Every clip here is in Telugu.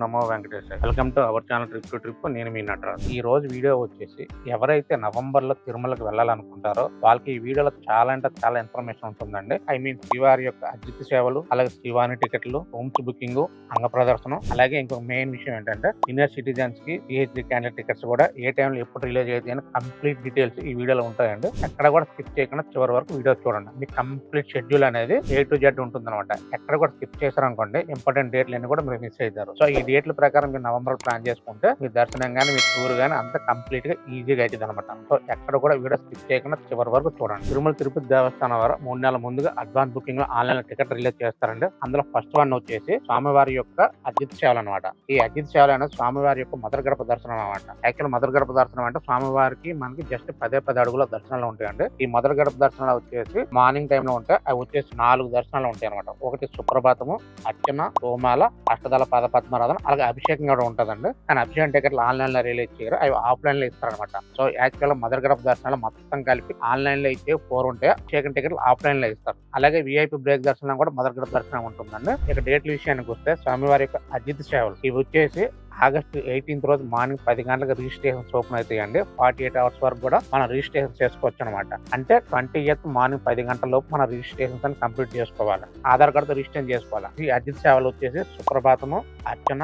Namo Venkateswara welcome to our channel trip to trip నేను మీ నటరాజ్. ఈ రోజు వీడియో వచ్చేసి ఎవరైతే నవంబర్లో తిరుమలకి వెళ్ళాలనుకుంటారో వాళ్ళకి ఈ వీడియోలో చాలా అంటే చాలా ఇన్ఫర్మేషన్ ఉంటుందండి. ఐ మీన్ శ్రీవారి యొక్క అద్భుత సేవలు అలాగే శ్రీవారి టికెట్లు రూమ్స్ బుకింగ్ అంగ ప్రదర్శనం అలాగే ఇంకొక మెయిన్ విషయం ఏంటంటే సీనియర్ సిటిజన్స్కి పిహెచ్డి క్యాండిడేట్ టికెట్స్ కూడా ఏ టైంలో ఎప్పుడు రిలీజ్ అవుతాయి అని కంప్లీట్ డీటెయిల్స్ ఈ వీడియోలో ఉంటాయండి. ఎక్కడ కూడా స్కిప్ చేయకుండా చివరి వరకు వీడియో చూడండి. మీ కంప్లీట్ షెడ్యూల్ అనేది ఏ టు జెడ్ ఉంటుంది అనమాట ఎక్కడ కూడా స్కిప్ చేశారనుకోండి ఇంపార్టెంట్ డేట్లు అన్ని కూడా మీరు మిస్ అవుతారు. సో ఈ డేట్ల ప్రకారం మీరు నవంబర్ ప్లాన్ చేసుకుంటే మీ దర్శనం కానీ మీ టూర్ కానీ అంత కంప్లీట్గా ఈజీగా అవుతుంది అనమాట సో ఎక్కడ కూడా వీడియో స్కిప్ చేయకుండా చివరి వరకు చూడండి. తిరుమల తిరుపతి దేవస్థానం వారు మూడు నెలల ముందుగా అడ్వాన్స్ బుకింగ్లో ఆన్లైన్ టికెట్ రిలీజ్ చేస్తారండి. అందులో ఫస్ట్ వన్ వచ్చేసి స్వామివారి యొక్క అజిత్ సేవలు అనమాట ఈ అజిత్ సేవలు అనేది స్వామివారి యొక్క మదర్ గడప దర్శనం అనమాట యాక్చువల్ మదర్ గడప దర్శనం అంటే స్వామివారికి మనకి జస్ట్ పదే పది అడుగుల దర్శనాలు ఉంటాయండి. ఈ మదర్ గడప దర్శనాలు వచ్చేసి మార్నింగ్ టైంలో ఉంటాయి. అవి వచ్చేసి నాలుగు దర్శనాలు ఉంటాయి అనమాట ఒకటి సుప్రభాతము అర్చన హోమాల అష్టదళ పద పద్మరాధన అలాగే అభిషేకం కూడా ఉంటుందండి. కానీ అభిషేకం టికెట్లు ఆన్లైన్లో రిలీజ్ చేయరు. అవి ఆఫ్లైన్లో ఇస్తారనమాట సో యాక్చువల్ మదర్ గడప దర్శనాలు మొత్తం కలిపి ఆన్లైన్లో ఇచ్చే ఫోర్ ఉంటాయి అభిషేకం టికెట్లు ఆఫ్లైన్లో ఇస్తారు. అలాగే విఐపి బ్రేక్ దర్శనం కూడా మదర్ గడప దర్శనం ఉంటుందండి. ఇక డేట్ల విషయానికి వస్తే స్వామివారి యొక్క అజిత్ సేవలు. ఇవి వచ్చేసి ఆగస్ట్ ఎయిటీన్త్ రోజు మార్నింగ్ పది గంటలకు రిజిస్ట్రేషన్స్ ఓపెన్ అవుతాయండి ఫార్టీ ఎయిట్ అవర్స్ వరకు కూడా మనం రిజిస్ట్రేషన్ చేసుకోవచ్చు అనమాట అంటే ట్వంటీ ఎయిత్ మార్నింగ్ పది గంటల లోపు మన రిజిస్ట్రేషన్స్ అని కంప్లీట్ చేసుకోవాలి. ఆధార్ కార్డుతో రిజిస్ట్రేషన్ చేసుకోవాలి. ఈ అతిథి సేవలు వచ్చేసి సుప్రభాతము అర్చన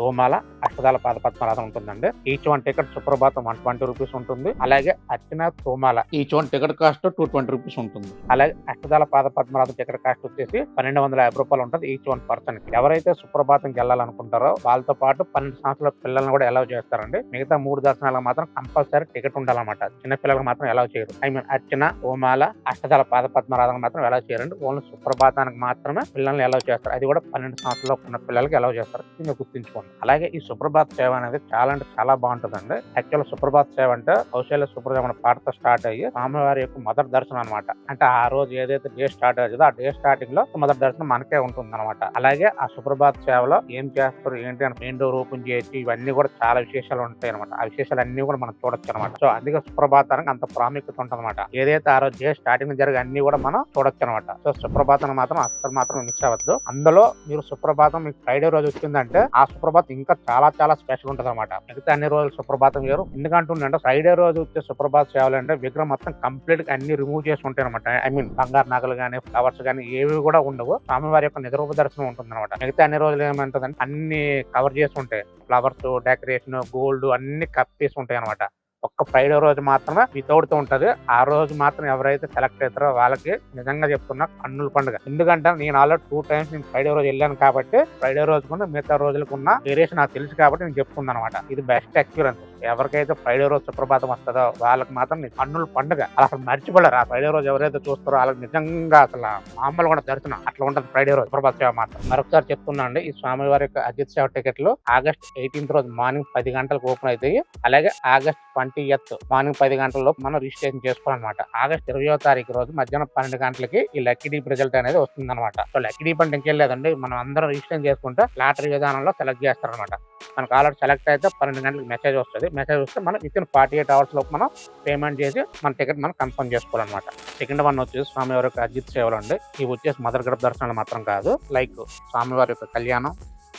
గోమాల అష్టదాల పాద పద్మరాధం ఉంటుందండి. Each one ticket Suprabhatam one twenty rupees ఉంటుంది. అలాగే Archana Somala each one ticket cost two twenty rupees ఉంటుంది. అలాగే అష్టదాల పాద పద్మరాధం టికెట్ కాస్ట్ వచ్చేసి పన్నెండు వందల యాభై రూపాయలు ఉంటుంది ఈచ్ వన్ పర్సన్కి. ఎవరైతే సుప్రభాతంకి వెళ్ళాలనుకుంటారో వాళ్ళతో పాటు పన్నెండు సంవత్సరాల పిల్లల్ని కూడా అలౌ చేస్తారండి. మిగతా మూడు దర్శనాలకు మాత్రం కంపల్సరీ టికెట్ ఉండాలన్నమాట. చిన్న పిల్లలకు మాత్రం అలౌ చేయరు. ఐ మీన్ అర్చన హోమాల అష్టదళ పాద పద్మరాధం మాత్రం అలౌ చేయరండి. ఓన్లీ సుప్రభాతానికి మాత్రమే పిల్లల్ని అలౌ చేస్తారు. అది కూడా పన్నెండు సంవత్సరాల ఉన్న పిల్లలకి అలౌ చేస్తారు. మీరు గుర్తుంచుకోండి. అలాగే ఈ సుప్రభాత్ సేవ అనేది చాలా అంటే చాలా బాగుంటుందండి. యాక్చువల్ సుప్రభాత్ సేవ అంటే కౌశల్య సుప్రభాత పాటతో స్టార్ట్ అయ్యి స్వామివారి యొక్క మొదటి దర్శనం అనమాట అంటే ఆ రోజు ఏదైతే డే స్టార్ట్ అవుతుందో ఆ డే స్టార్టింగ్లో మొదటి దర్శనం మనకే ఉంటుంది అనమాట అలాగే ఆ సుప్రభాత్ సేవలో ఏం చేస్తారు ఏంటి అని మెయిన్ రూపం చేసి చేయొచ్చు ఇవన్నీ కూడా చాలా విశేషాలు ఉంటాయి అనమాట ఆ విశేషాలు అన్ని కూడా మనం చూడొచ్చు అనమాట సో అందుకే సుప్రభాతానికి అంత ప్రాముఖ్యత ఉంటుంది అనమాట ఏదైతే ఆ రోజు డే స్టార్టింగ్ జరిగే అన్ని కూడా మనం చూడొచ్చు అనమాట సో సుప్రభాతం మాత్రం అస్సలు మాత్రం మిస్ అవ్వద్దు. అందులో మీరు సుప్రభాతం మీకు ఫ్రైడే రోజు వచ్చిందంటే ఆ సుప్రభాతం ఇంకా చాలా చాలా చాలా స్పెషల్ ఉంటుంది అనమాట మిగతా అన్ని రోజులు సుప్రభాతం వేరు. ఎందుకంటుండే ఫ్రైడే రోజు వచ్చే సుప్రభాత సేవలు అంటే విగ్రహం మొత్తం కంప్లీట్గా అన్ని రిమూవ్ చేసి ఉంటాయి అనమాట ఐ మీన్ బంగారు నగలు కానీ ఫ్లవర్స్ కానీ ఏవి కూడా ఉండవు. స్వామివారి యొక్క నిద్రూప దర్శనం ఉంటుంది అనమాట మిగతా అన్ని రోజులు ఏమంటుందంటే అన్ని కవర్ చేసి ఉంటాయి. ఫ్లవర్స్ డెకరేషన్ గోల్డ్ అన్ని కప్పేసి ఉంటాయి అనమాట ఒక్క ఫ్రైడే రోజు మాత్రమే వితౌట్ ఉంటది. ఆ రోజు మాత్రం ఎవరైతే సెలెక్ట్ అవుతారో వాళ్ళకి నిజంగా చెప్తున్నా కన్నుల పండుగ. ఎందుకంటే నేను ఆల్రెడీ టూ టైమ్స్ నేను ఫ్రైడే రోజు వెళ్ళాను కాబట్టి ఫ్రైడే రోజుకున్న మిగతా రోజులకు ఉన్న వేరియేషన్ నాకు తెలుసు కాబట్టి నేను చెప్తున్నాను అనమాట ఇది బెస్ట్ ఎక్స్పీరియన్స్. ఎవరికైతే ఫ్రైడే రోజు సుప్రభాతం వస్తుందో వాళ్ళకి మాత్రం నీ కన్నుల పండుగ. అసలు మర్చిపోలేరు. ఆ ఫ్రైడే రోజు ఎవరైతే చూస్తారో వాళ్ళకి నిజంగా అసలు మామూలు కూడా దర్శనం అట్లా ఉంటుంది ఫ్రైడే రోజు సుప్రభాత సేవ మాత్రం. మరొకసారి చెప్తున్నా అండి ఈ స్వామివారి యొక్క అజిత్ సేవ టికెట్లు ఆగస్ట్ ఎయిటీన్త్ రోజు మార్నింగ్ పది గంటలకు ఓపెన్ అవుతాయి. అలాగే ఆగస్ట్ ట్వంటీ ఎత్ మార్నింగ్ పది గంటల్లో మనం రిజిస్ట్రేషన్ చేసుకోవాలన్నమాట. ఆగస్ట్ ఇరవయో తారీఖు రోజు మధ్యాహ్నం పన్నెండు గంటలకి ఈ లక్కీ డీప్ రిజల్ట్ అనేది వస్తుంది అనమాట సో లక్కీ డీప్ అంటే ఇంకెళ్ళలేదండి మనం అందరం రిజిస్ట్రేషన్ చేసుకుంటే లాటరీ విధానంలో సెలెక్ట్ చేస్తారనమాట మనకు ఆల్రెడీ సెలెక్ట్ అయితే పన్నెండు గంటలకు మెసేజ్ వస్తుంది. మెసేజ్ వస్తే మనం within forty eight hours లోపు మనం పేమెంట్ చేసి మన టికెట్ మనం కన్ఫర్మ్ చేసుకోవాలన్నమాట. సెకండ్ వన్ వచ్చేసి స్వామివారి యొక్క అజిత్ సేవలు అండి. ఇవి వచ్చేసి మదర్ గడప దర్శనాలు మాత్రం కాదు. లైక్ స్వామివారి యొక్క కళ్యాణం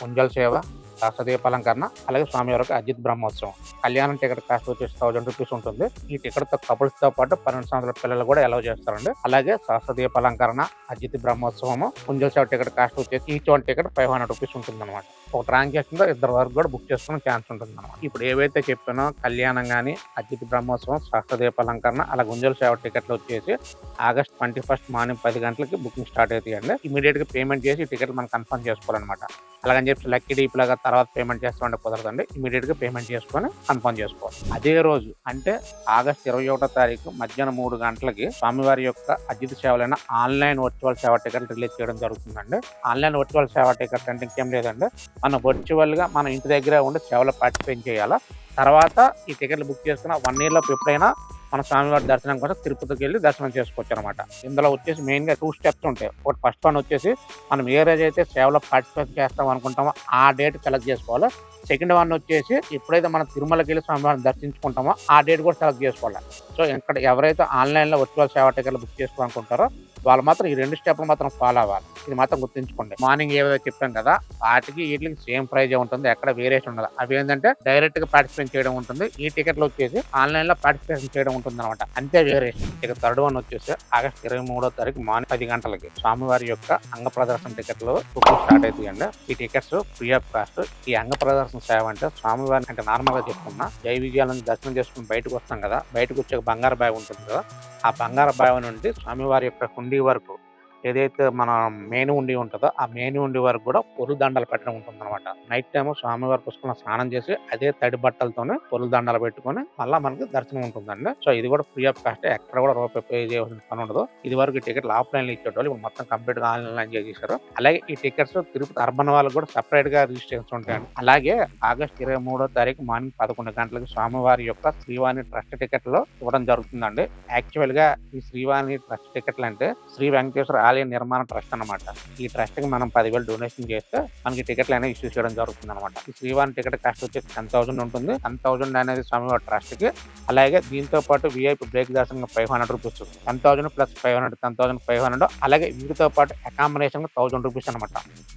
ఉంజల్ సేవ సహస్రదీప అలంకరణ అలాగే స్వామివారి యొక్క అజిత్ బ్రహ్మోత్సవం. కళ్యాణం టికెట్ కాస్ట్ వచ్చేసి థౌసండ్ రూపీస్ ఉంటుంది. ఈ టికెట్ కపుల్స్తో కపుల్స్తో పాటు పన్నెండు సంవత్సరాల పిల్లలు కూడా అలౌ చేస్తారండి. అలాగే సహస్రదీప అలంకరణ అజిత్ బ్రహ్మోత్సవము ఉంజల్ సేవ టికెట్ కాస్ట్ వచ్చేసి each one ticket five hundred rupees ఉంటుంది అనమాట ఒక ట్రాన్సాక్షన్లో ఇద్దరు వరకు కూడా బుక్ చేసుకునే ఛాన్స్ ఉంటుంది అనమాట ఇప్పుడు ఏవైతే చెప్పానో కళ్యాణం కానీ అజిత్ బ్రహ్మోత్సవం సహస్రదీప అలంకరణ అలాగే ఉంజల్ సేవ టికెట్లు వచ్చేసి ఆగస్ట్ ట్వంటీ ఫస్ట్ మార్నింగ్ పది గంటలకి బుకింగ్ స్టార్ట్ అవుతాయండి. ఇమీడియట్గా పేమెంట్ చేసి టికెట్ మనం కన్ఫర్మ్ చేసుకోవాలన్నమాట. అలాగని చెప్పి లక్కీ డీప్ లాగా తర్వాత పేమెంట్ చేస్తామంటే కుదరదండి. ఇమీడియట్గా పేమెంట్ చేసుకొని కన్ఫర్మ్ చేసుకోవాలి. అదే రోజు అంటే ఆగస్ట్ ఇరవై ఒకటో తారీఖు మధ్యాహ్నం మూడు గంటలకి స్వామివారి యొక్క అతిథి సేవలైన ఆన్లైన్ వర్చువల్ సేవ టికెట్ రిలీజ్ చేయడం జరుగుతుందండి. ఆన్లైన్ వర్చువల్ సేవ టికెట్ అంటే ఇంకేం లేదండి. మనం వర్చువల్గా మన ఇంటి దగ్గరే ఉండి సేవలో పార్టిసిపేట్ చేయాలా? తర్వాత ఈ టికెట్లు బుక్ చేసుకున్న వన్ ఇయర్లో ఎప్పుడైనా మన స్వామివారి దర్శనం కోసం తిరుపతికి వెళ్ళి దర్శనం చేసుకోవచ్చు అనమాట ఇందులో వచ్చేసి మెయిన్గా టూ స్టెప్స్ ఉంటాయి. ఒకటి ఫస్ట్ వన్ వచ్చేసి మనం ఏ రోజు అయితే సేవలో పార్టిసిపేట్ చేస్తాం అనుకుంటామో ఆ డేట్ సెలెక్ట్ చేసుకోవాలి. సెకండ్ వన్ వచ్చేసి ఎప్పుడైతే మనం తిరుమలకి వెళ్ళి స్వామివారిని దర్శించుకుంటామో ఆ డేట్ కూడా సెలెక్ట్ చేసుకోవాలి. సో ఇక్కడ ఎవరైతే ఆన్లైన్లో వర్చువల్ సేవ టికెట్లు బుక్ చేసుకోవాలనుకుంటారో వాళ్ళు మాత్రం ఈ రెండు స్టెప్లు మాత్రం ఫాలో అవ్వాలి. ఇది మాత్రం గుర్తుంచుకోండి. మార్నింగ్ ఏదో చెప్పాం కదా వాటికి వీటికి సేమ్ ప్రైజ్ ఉంటుంది ఎక్కడ వేరియేషన్ ఉండదు. అవి ఏంటంటే డైరెక్ట్గా పార్టిసిపేట్ చేయడం ఉంటుంది ఈ టికెట్లు వచ్చేసి ఆన్లైన్లో పార్టిసిపేషన్ చేయడం ఉంటుంది అనమాట అంతే వేరియేషన్. ఇక థర్డ్ వన్ వచ్చేసి ఆగస్ట్ ఇరవై మూడో తారీఖు మార్నింగ్ పది గంటలకి స్వామివారి యొక్క అంగ ప్రదర్శన టికెట్లు బుకింగ్ స్టార్ట్ అవుతాయండి ఈ టికెట్స్ ఫ్రీ ఆఫ్ కాస్ట్. ఈ అంగ ప్రదర్శన సేవ అంటే స్వామివారిని అంటే నార్మల్గా చెప్పుకున్నా జై విజయాలను దర్శనం చేసుకుని బయటకు వస్తాం కదా బయటకు వచ్చే ఒక బంగారు బావి ఉంటుంది కదా ఆ బంగారు బావి నుండి స్వామివారి యొక్క హుండీ వరకు ఏదైతే మన మేను ఉండి ఉంటుందో ఆ మేను ఉండి వరకు కూడా పొరుల దండలు పెట్టడం ఉంటుంది అనమాట నైట్ టైం స్వామివారి పుష్కరం స్నానం చేసి అదే తడి బట్టలతోనే పొరుల దండలు పెట్టుకొని మళ్ళీ మనకి దర్శనం ఉంటుందండి. సో ఇది కూడా ఫ్రీ ఆఫ్ కాస్ట్ ఎక్కడ కూడా రూపాయి పే చేయవలసిన పని ఉండదు. ఇది వరకు టికెట్లు ఆఫ్లైన్ ఇచ్చేటోళ్ళు ఇప్పుడు మొత్తం కంప్లీట్గా ఆన్లైన్ చేసేసారు. అలాగే ఈ టికెట్స్ తిరుపతి అర్బన్ వాళ్ళకి కూడా సెపరేట్గా రిజిస్ట్రేషన్ ఉంటాయండి. అలాగే ఆగస్ట్ ఇరవై మూడో తారీఖు మార్నింగ్ పదకొండు గంటలకు స్వామివారి యొక్క శ్రీవాణి ట్రస్ట్ టికెట్లు ఇవ్వడం జరుగుతుందండి. యాక్చువల్గా ఈ శ్రీవాణి ట్రస్ట్ టికెట్లు అంటే శ్రీ వెంకటేశ్వర ఆలయ నిర్మాణ ట్రస్ట్ అనమాట ఈ ట్రస్ట్కి మనం పదివేలు డొనేషన్ చేస్తే మనకి టికెట్లు అనేవి ఇష్యూ చేయడం జరుగుతుంది అనమాట ఈ శ్రీవాణి టికెట్ కాస్ట్ వచ్చి టెన్ థౌసండ్ ఉంటుంది. టెన్ థౌసండ్ అనేది స్వామివారి ట్రస్ట్కి అలాగే దీంతో పాటు విఐపి బ్రేక్ దర్శనం five hundred rupees ten thousand plus five hundred ten thousand five hundred. అలాగే వీటితో పాటు అకామిడేషన్ థౌసండ్ రూపీస్ అనమాట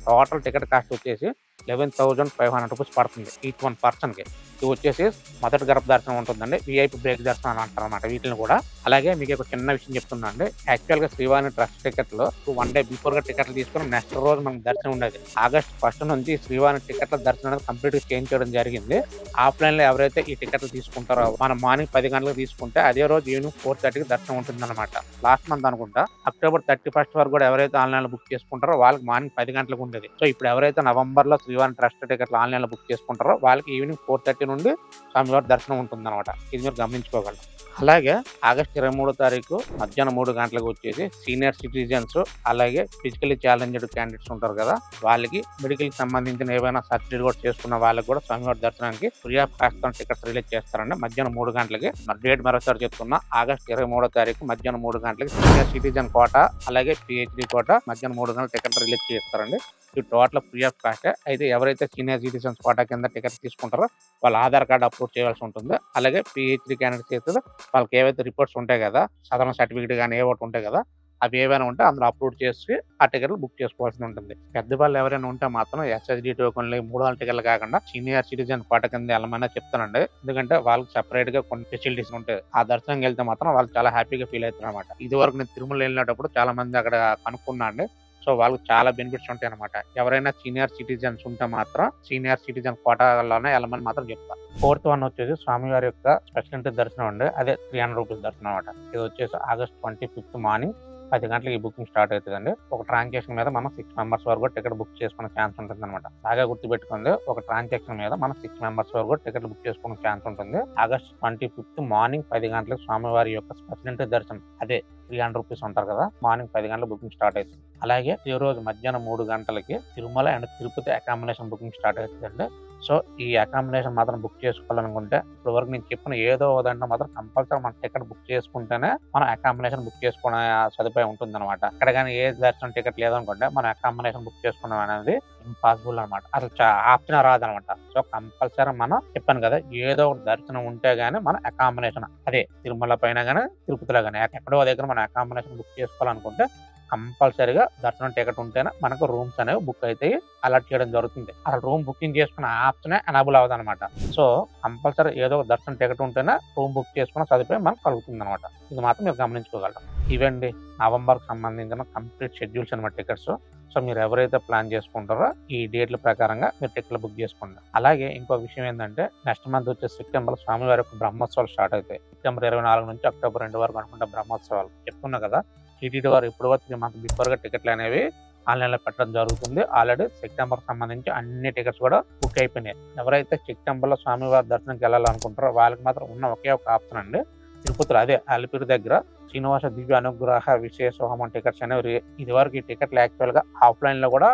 టోటల్ టికెట్ కాస్ట్ వచ్చేసి eleven thousand five hundred rupees పడుతుంది ఈచ్ వన్ పర్సన్ కి వచ్చేసి మొదటి గర్భ దర్శనం ఉంటుందండి. విఐపి బ్రేక్ దర్శనం అని అంటారు అనమాట వీటిని కూడా. అలాగే మీకు ఒక చిన్న విషయం చెప్తున్నాండి యాక్చువల్గా శ్రీవాణి ట్రస్ట్ టికెట్లు వన్ డే బిఫోర్గా టికెట్లు తీసుకుని నెక్స్ట్ రోజు మనకు దర్శనం ఉండేది. ఆగస్ట్ ఫస్ట్ నుంచి శ్రీవాణి టికెట్ల దర్శనం అనేది కంప్లీట్గా చేంజ్ చేయడం జరిగింది. ఆఫ్లైన్లో ఎవరైతే ఈ టికెట్లు తీసుకుంటారో మనం మార్నింగ్ పది గంటలకు తీసుకుంటే అదే రోజు ఈవినింగ్ ఫోర్ థర్టీకి దర్శనం ఉంటుంది అనమాట లాస్ట్ మంత్ అనుకుంటా. అక్టోబర్ థర్టీ ఫస్ట్ వరకు కూడా ఎవరైతే ఆన్లైన్లో బుక్ చేసుకుంటారో వాళ్ళకి మార్నింగ్ పది గంటలకు ఉండేది. సో ఇప్పుడు ఎవరైతే నవంబర్లో శ్రీవాణి ట్రస్ట్ టికెట్లు ఆన్లైన్లో బుక్ చేసుకుంటారో వాళ్ళకి ఈవినింగ్ ఫోర్ థర్టీ నుండి స్వామివారి దర్శనం ఉంటుంది అనమాట ఇది మీరు గమనించుకోగలరు. అలాగే ఆగస్ట్ ఇరవై మూడో తారీఖు మధ్యాహ్నం మూడు గంటలకు వచ్చేసి సీనియర్ సిటిజన్స్ అలాగే ఫిజికలీ ఛాలెంజ్డ్ క్యాండిడేట్స్ ఉంటారు కదా వాళ్ళకి మెడికల్ సంబంధించిన ఏవైనా సర్జరీ కూడా చేసుకున్న వాళ్ళకి కూడా స్వామివారి దర్శనానికి free of cost tickets release చేస్తారండి. మధ్యాహ్నం మూడు గంటలకి మరి డేట్ మరోసారి చెప్తున్నా ఆగస్ట్ ఇరవై మూడో తారీఖు మధ్యాహ్నం మూడు గంటలకి సీనియర్ సిటిజన్ కోట అలాగే పిహెచ్డి కోట మధ్యాహ్నం మూడు గంటల టికెట్ రిలీజ్ చేస్తారండి. ఇది టోటల్ ఫ్రీ ఆఫ్ కాస్ట్ అయితే ఎవరైతే సీనియర్ సిటిజన్స్ కోటా కింద టికెట్ తీసుకుంటారో వాళ్ళ ఆధార్ కార్డు అప్లోడ్ చేయాల్సి ఉంటుంది. అలాగే పిహెచ్డి క్యాండిడేట్స్ అయితే వాళ్ళకి ఏవైతే రిపోర్ట్స్ ఉంటాయి కదా సాధారణ సర్టిఫికేట్ కానీ ఏ ఒకటి ఉంటాయి కదా అవి ఏవైనా ఉంటే అందులో అప్లోడ్ చేసి ఆ టికెట్లు బుక్ చేసుకోవాల్సి ఉంటుంది పెద్దవాళ్ళు ఎవరైనా ఉంటే మాత్రం ఎస్ఎస్డి టోకన్లు మూడు వందల టికెట్లు కాకుండా సీనియర్ సిటిజన్ కోట కింద వెళ్ళమని చెప్తానండి. ఎందుకంటే వాళ్ళకి సెపరేట్గా కొన్ని ఫెసిలిటీస్ ఉంటాయి. ఆ దర్శనం వెళ్తే మాత్రం వాళ్ళు చాలా హ్యాపీగా ఫీల్ అవుతారు అనమాట ఇది వరకు నేను తిరుమల వెళ్ళినప్పుడు చాలా మంది అక్కడ కనుక్కున్నా అండి సో వాళ్ళకి చాలా బెనిఫిట్స్ ఉంటాయి అనమాట ఎవరైనా సీనియర్ సిటిజన్స్ ఉంటే మాత్రం సీనియర్ సిటిజన్ కోటాలోనే వెళ్ళమని మాత్రం చెప్తా. ఫోర్త్ వన్ వచ్చేసి స్వామివారి యొక్క స్పెషల్ దర్శనం అండి. అదే త్రీ హండ్రెడ్ రూపీస్ దర్శనం అనమాట ఇది వచ్చేసి ఆగస్ట్ ట్వంటీ ఫిఫ్త్ మార్నింగ్ పది గంటలకి ఈ బుకింగ్ స్టార్ట్ అవుతుందండి. ఒక ట్రాన్సాక్షన్ మీద మనం సిక్స్ మెంబర్స్ వరకు టికెట్ బుక్ చేసుకునే ఛాన్స్ ఉంటుంది అనమాట బాగా గుర్తుపెట్టుకుంది ఒక ట్రాన్సాక్షన్ మీద మనం సిక్స్ మెంబర్స్ వరకు టికెట్ బుక్ చేసుకునే ఛాన్స్ ఉంటుంది. ఆగస్ట్ ట్వంటీ ఫిఫ్త్ మార్నింగ్ పది గంటలకు స్వామివారి యొక్క స్పెషల్ దర్శనం. అదే త్రీ హండ్రెడ్ రూపీస్ ఉంటారు కదా మార్నింగ్ పది గంటల బుకింగ్ స్టార్ట్ అవుతుంది. అలాగే ఈ రోజు మధ్యాహ్నం మూడు గంటలకి Tirumala and Tirupati accommodation booking start అవుతుందండి. సో ఈ అకామిడేషన్ మాత్రం బుక్ చేసుకోవాలనుకుంటే ఇప్పుడు వరకు నేను చెప్పిన ఏదో దాంట్లో మాత్రం కంపల్సరీ మన టికెట్ బుక్ చేసుకుంటేనే మనం అకామిడేషన్ బుక్ చేసుకునే సదుపాయం ఉంటుంది అనమాట అక్కడ కానీ ఏ దర్శనం టికెట్ లేదనుకుంటే మనం అకామిడేషన్ బుక్ చేసుకోవడం అనేది ఇంపాసిబుల్ అనమాట అసలు ఆప్షన్ రాదనమాట సో కంపల్సరీ మనం చెప్పాను కదా ఏదో ఒక దర్శనం ఉంటే గానీ మన అకామిడేషన్ అదే తిరుమల పైన కానీ తిరుపతిలో కానీ ఎక్కడో దగ్గర మనం అకామిడేషన్ బుక్ చేసుకోవాలనుకుంటే కంపల్సరీగా దర్శనం టికెట్ ఉంటేనే మనకు రూమ్స్ అనేవి బుక్ అయితే అలర్ట్ చేయడం జరుగుతుంది. అసలు రూమ్ బుకింగ్ చేసుకున్న ఆప్షనే ఎనాబుల్ అవ్వదు అనమాట సో కంపల్సరీ ఏదో ఒక దర్శనం టికెట్ ఉంటేనే రూమ్ బుక్ చేసుకున్న సదుపాయం మనకు కలుగుతుంది అనమాట ఇది మాత్రం మీరు గమనించుకోగలరు. ఇవండి నవంబర్ సంబంధించిన కంప్లీట్ షెడ్యూల్స్ అనమాట టికెట్స్. సో మీరు ఎవరైతే ప్లాన్ చేసుకుంటారో ఈ డేట్ల ప్రకారంగా మీరు టికెట్లు బుక్ చేసుకోండి. అలాగే ఇంకో విషయం ఏంటంటే నెక్స్ట్ మంత్ వచ్చే సెప్టెంబర్ స్వామివారి యొక్క బ్రహ్మోత్సవాలు స్టార్ట్ అవుతాయి సెప్టెంబర్ ఇరవై నాలుగు నుంచి అక్టోబర్ రెండు వరకు అనుకుంటే బ్రహ్మోత్సవాలు. చెప్పుకున్నా కదా టీటీడీ వారు ఇప్పుడు వరకు త్రీ మంత్ టికెట్లు అనేవి ఆన్లైన్లో పెట్టడం జరుగుతుంది. ఆల్రెడీ సెప్టెంబర్ సంబంధించి అన్ని టికెట్స్ కూడా బుక్ అయిపోయినాయి. ఎవరైతే సెప్టెంబర్లో స్వామివారి దర్శనంకి వెళ్ళాలనుకుంటారో వాళ్ళకి మాత్రం ఉన్న ఒకే ఒక ఆప్షన్ అండి. తిరుపతిలో అదే అలిపిరి దగ్గర శ్రీనివాస దివ్య అనుగ్రహ విశేష హోమం టికెట్స్ అనేవి ఇది వరకు ఈ టికెట్లు యాక్చువల్గా ఆఫ్లైన్లో కూడా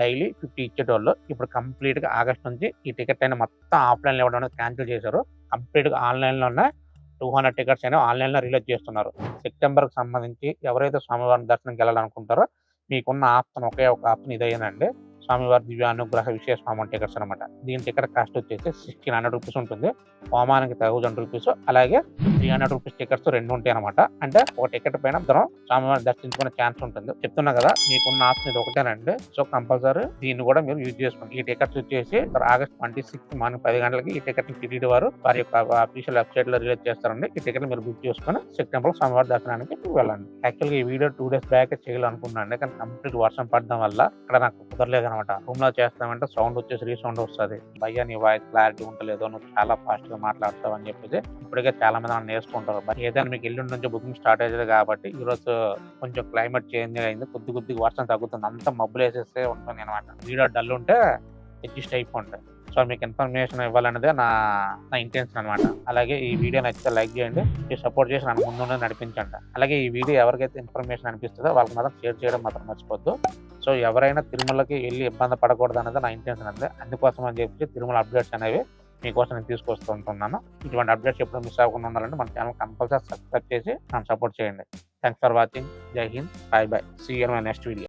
డైలీ ఫిఫ్టీ ఇచ్చేటోళ్ళు. ఇప్పుడు కంప్లీట్గా ఆగస్ట్ నుంచి ఈ టికెట్ అయినా మొత్తం ఆఫ్లైన్లో ఇవ్వడం అనేది క్యాన్సిల్ చేశారు. కంప్లీట్గా ఆన్లైన్లో ఉన్నాయి. టూ హండ్రెడ్ టికెట్స్ అనేవి ఆన్లైన్లో రిలీజ్ చేస్తున్నారు. సెప్టెంబర్కి సంబంధించి ఎవరైతే స్వామివారిని దర్శనంకి వెళ్ళాలనుకుంటారో మీకున్న ఆప్షన్ ఒకే ఒక ఆప్షన్ ఇదేనండి స్వామివారి దివ్య అనుగ్రహ విశేష హోమం టికెట్స్ అనమాట దీని టికెట్ కాస్ట్ వచ్చేసి సిక్స్టీన్ హండ్రెడ్ రూపీస్ ఉంటుంది. హోమానికి థౌజండ్ రూపీస్. అలాగే త్రీ హండ్రెడ్ రూపీస్ టికెట్స్ రెండు ఉంటాయి అనమాట అంటే ఒక టికెట్ పైన ఇద్దరం స్వామివారిని దర్శించుకునే ఛాన్స్ ఉంటుంది. చెప్తున్నా కదా మీకున్న ఆప్షన్ ఇది ఒకటేనండి. సో కంపల్సరీ దీన్ని కూడా మీరు యూజ్ చేసుకోండి. ఈ టికెట్స్ వచ్చేసి ఆగస్ట్ ట్వంటీ సిక్స్ మార్నింగ్ పది గంటలకి ఈ టికెట్ టిటిడి వారు వారి యొక్క అఫీషియల్ వెబ్సైట్లో రిలీజ్ చేస్తారండి. ఈ టికెట్ మీరు బుక్ చేసుకుని సెప్టెంబర్ స్వామివారి దర్శనానికి వెళ్ళండి. యాక్చువల్గా ఈ వీడియో టూ డేస్ బ్యాక్ చేయాలనుకున్నాను కానీ కంప్లీట్ వర్షం పడడం వల్ల ఇక్కడ నాకు కుదరలేదు అనమాట రూమ్లో చేస్తామంటే సౌండ్ వచ్చేసి రీసౌండ్ వస్తుంది. భయ్యా నీ వాయిస్ క్లారిటీ ఉంటలేదు నువ్వు చాలా ఫాస్ట్గా మాట్లాడతావు అని చెప్పేసి ఇప్పటికే చాలా మంది వేసుకుంటారు బట్ ఏదైనా మీకు ఎల్లుండి నుంచి బుకింగ్ స్టార్ట్ అయ్యేది కాబట్టి ఈ రోజు కొంచెం క్లైమేట్ చేంజ్ అయింది. కొద్ది కొద్దిగా వర్షం తగ్గుతుంది. అంతా మబ్బులు వేసేస్తే ఉంటుంది అనమాట వీడియో డల్ ఉంటే అడ్జస్ట్ అయిపోండి. సో మీకు ఇన్ఫర్మేషన్ ఇవ్వాలనేదే నా నా ఇంటెన్షన్ అనమాట అలాగే ఈ వీడియో నచ్చితే లైక్ చేయండి. మీరు సపోర్ట్ చేసి నన్ను ముందు నడిపించండి. అలాగే ఈ వీడియో ఎవరికైతే ఇన్ఫర్మేషన్ అనిపిస్తుందో వాళ్ళకి మాత్రం షేర్ చేయడం మాత్రం మర్చిపోద్దు. సో ఎవరైనా తిరుమలకి వెళ్ళి ఇబ్బంది పడకూడదు అనేది నా ఇంటెన్షన్ అంతే అందుకోసం అని చెప్పి తిరుమల అప్డేట్స్ అనేవి మీకోసం నేను తీసుకొస్తుంటున్నాను. ఇటువంటి అప్డేట్స్ ఎప్పుడు మిస్ అవ్వకుండా ఉండాలంటే మన ఛానల్ కంపల్సరీ సబ్స్క్రైబ్ చేసి నన్ను సపోర్ట్ చేయండి. Thanks for watching Jai Hind bye bye see you my next video